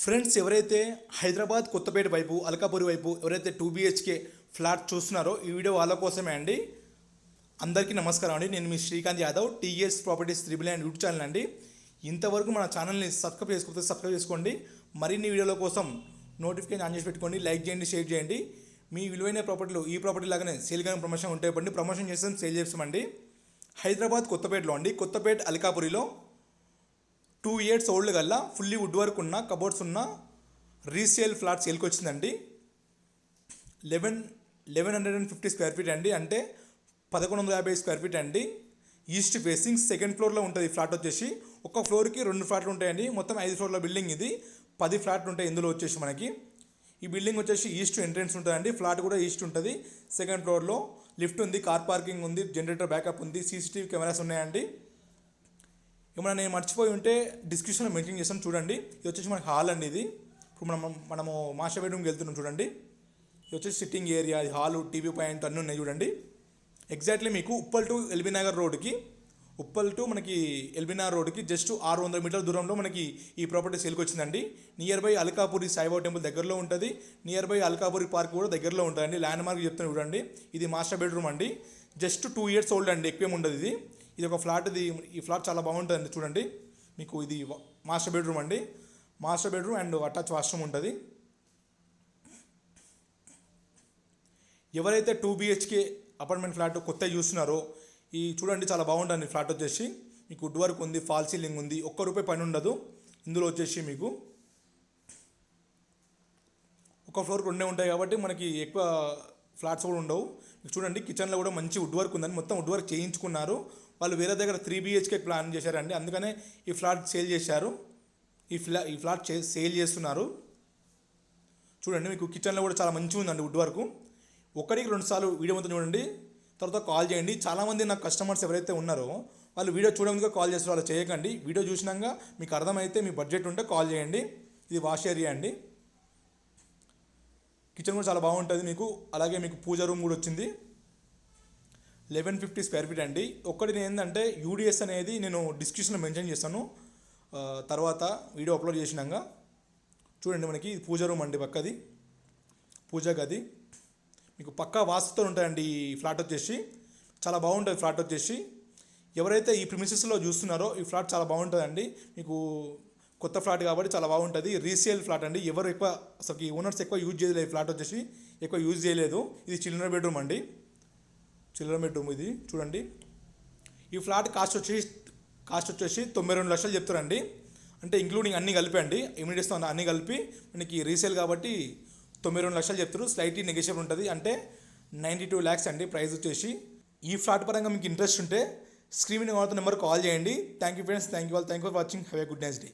Friends ఎవరైతే హైదరాబాద్ కొత్తపేట వైపు అలకాపురి వైపు ఎవరైతే టూ బిహెచ్కే ఫ్లాట్ చూస్తున్నారో ఈ వీడియో వాళ్ళ కోసమే అండి. అందరికీ నమస్కారం అండి. నేను మీ Srikanth Yadav TS properties triple and YouTube channel అండి. ఇంతవరకు మన ఛానల్ని సబ్స్క్రైబ్ చేసుకుంటే సబ్స్క్రైబ్ చేసుకోండి. మరిన్ని వీడియోల కోసం నోటిఫికేషన్ ఆన్ చేసి పెట్టుకోండి లైక్ చేయండి షేర్ చేయండి. మీ విలువైన ప్రాపర్టీలు ఈ ప్రాపర్టీ లాగానే సేల్ కానీ ప్రమోషన్ ఉంటాయి ఇవ్వండి. ప్రమోషన్ చేస్తాం సేల్ చేస్తామండి. హైదరాబాద్ కొత్తపేటలో అండి. కొత్తపేట అలికాపురిలో టూ ఇయర్స్ ఓల్డ్ కల్లా ఫుల్లీ వుడ్ వర్క్ ఉన్న కబోర్డ్స్ ఉన్న రీసేల్ ఫ్లాట్స్ సేల్కి వచ్చిందండి eleven eleven hundred and fifty square feet అండి. అంటే పదకొండు వందల యాభై స్క్వేర్ ఫీట్ అండి. ఈస్ట్ ఫేసింగ్ సెకండ్ ఫ్లోర్లో ఉంటుంది ఫ్లాట్ వచ్చేసి. ఒక ఫ్లోర్కి రెండు ఫ్లాట్లు ఉంటాయండి. మొత్తం ఐదు ఫ్లోర్ల బిల్డింగ్ ఇది. పది ఫ్లాట్లు ఉంటాయి ఇందులో వచ్చేసి మనకి. ఈ బిల్డింగ్ వచ్చేసి ఈస్ట్ ఎంట్రెన్స్ ఉంటుందండి. ఫ్లాట్ కూడా ఈస్ట్ ఉంటుంది. సెకండ్ ఫ్లోర్లో లిఫ్ట్ ఉంది కార్ పార్కింగ్ ఉంది జనరేటర్ బ్యాకప్ ఉంది సీసీటీవీ కెమెరాస్ ఉన్నాయండి. ఏమైనా నేను మర్చిపోయి ఉంటే డిస్క్రిప్షన్లో మెయింటైన్ చేస్తాను. చూడండి. ఇది వచ్చేసి మనకి హాల్ అండి ఇది. ఇప్పుడు మనం మనము మాస్టర్ బెడ్రూమ్కి వెళ్తున్నాం చూడండి. ఇది వచ్చేసి సిట్టింగ్ ఏరియా ఇది హాలు టీవీ పాయింట్ అన్నీ ఉన్నాయి చూడండి. ఎగ్జాక్ట్లీ మీకు ఉప్పల్ టు ఎల్బీ నగర్ రోడ్కి ఉప్పల్ టు మనకి ఎల్బీ నగర్ రోడ్కి జస్ట్ ఆరు వందల మీటర్ల దూరంలో మనకి ఈ ప్రాపర్టీ సేల్కి వచ్చిందండి. Nearby Alkapuri Saibaba temple దగ్గరలో ఉంటుంది. నియర్ బై అల్కాపురి పార్క్ కూడా దగ్గరలో ఉంటుందండి. ల్యాండ్ మార్క్ చెప్తాను చూడండి. ఇది మాస్టర్ బెడ్రూమ్ అండి. జస్ట్ టూ ఇయర్స్ ఓల్డ్ అండి. ఎక్కువేం ఉండదు ఇది. ఇది ఒక ఫ్లాట్ ఇది ఈ ఫ్లాట్ చాలా బాగుంటుంది చూడండి. మీకు ఇది మాస్టర్ బెడ్రూమ్ అండి. Master bedroom and attach washroom ఉంటుంది. ఎవరైతే టూ బిహెచ్కే అపార్ట్మెంట్ ఫ్లాట్ కొత్త చూస్తున్నారో ఈ చూడండి చాలా బాగుంటుంది ఫ్లాట్ వచ్చేసి. మీకు వుడ్ వర్క్ ఉంది ఫాల్ సీలింగ్ ఉంది ఒక్క రూపాయి పని ఉండదు. ఇందులో వచ్చేసి మీకు ఒక ఫ్లోర్ రెండే ఉంటాయి కాబట్టి మనకి ఎక్కువ ఫ్లాట్స్ కూడా ఉండవు. చూడండి కిచెన్లో కూడా మంచి వుడ్ వర్క్ ఉందని మొత్తం వుడ్ వర్క్ చేయించుకున్నారు. వాళ్ళు వేరే దగ్గర త్రీ బిహెచ్కే ప్లాన్ చేశారండి. అందుకనే ఈ ఫ్లాట్ సేల్ చేశారు. ఈ ఫ్లా ఈ ఫ్లాట్ చే సేల్ చేస్తున్నారు. చూడండి మీకు కిచెన్లో కూడా చాలా మంచిగా ఉందండి వుడ్ వర్క్ ఒకటికి రెండు సార్లు వీడియో మొత్తం చూడండి. తర్వాత కాల్ చేయండి. చాలామంది నాకు కస్టమర్స్ ఎవరైతే ఉన్నారో వాళ్ళు వీడియో చూడడానికి కాల్ చేస్తారు. వాళ్ళు చేయకండి. వీడియో చూసినాక మీకు అర్థమైతే మీ బడ్జెట్ ఉంటే కాల్ చేయండి. ఇది వాష్ ఏరియా అండి. కిచెన్ కూడా చాలా బాగుంటుంది మీకు. అలాగే మీకు పూజ రూమ్ కూడా వచ్చింది. లెవెన్ ఫిఫ్టీ స్క్వేర్ ఫీట్ అండి. ఒక్కటి నేను ఏంటంటే యూడిఎస్ అనేది నేను డిస్క్రిప్షన్లో మెన్షన్ చేస్తాను. తర్వాత వీడియో అప్లోడ్ చేసినాక చూడండి మనకి ఇది పూజ రూమ్ అండి పక్కది. పూజ గది. మీకు పక్కా వాస్తుతో ఉంటాయండి ఈ ఫ్లాట్ వచ్చేసి. చాలా బాగుంటుంది ఫ్లాట్ వచ్చేసి. ఎవరైతే ఈ ప్రిమిసెస్లో చూస్తున్నారో ఈ ఫ్లాట్ చాలా బాగుంటుందండి. మీకు కొత్త ఫ్లాట్ కాబట్టి చాలా బాగుంటుంది. రీసేల్ ఫ్లాట్ అండి. ఎవరు ఎక్కువ అసలు ఈ ఓనర్స్ ఎక్కువ యూజ్ చేయలేదు ఈ ఫ్లాట్ వచ్చేసి. ఎక్కువ యూజ్ చేయలేదు. ఇది చిల్డ్రన్ బెడ్రూమ్ అండి. చిల్లర బెడ్రూమ్ ఇది. చూడండి. ఈ ఫ్లాట్ కాస్ట్ వచ్చేసి కాస్ట్ వచ్చేసి తొంభై రెండు లక్షలు చెప్తారండి. అంటే ఇంక్లూడింగ్ అన్నీ కలిపి అండి. ఇమీడియట్స్ అన్నీ కలిపి మనకి రీసేల్ కాబట్టి తొంభై రెండు లక్షలు చెప్తారు. స్లైట్లీ నెగోషియబుల్ ఉంటుంది. అంటే నైంటీ టూ ల్యాక్స్ అండి. ప్రైస్ వచ్చేసి. ఈ ఫ్లాట్ పరంగా మీకు ఇంట్రెస్ట్ ఉంటే స్క్రీన్ మీద నెంబర్ కాల్ చేయండి. Thank you friends thank you all thank you for watching have a good nice day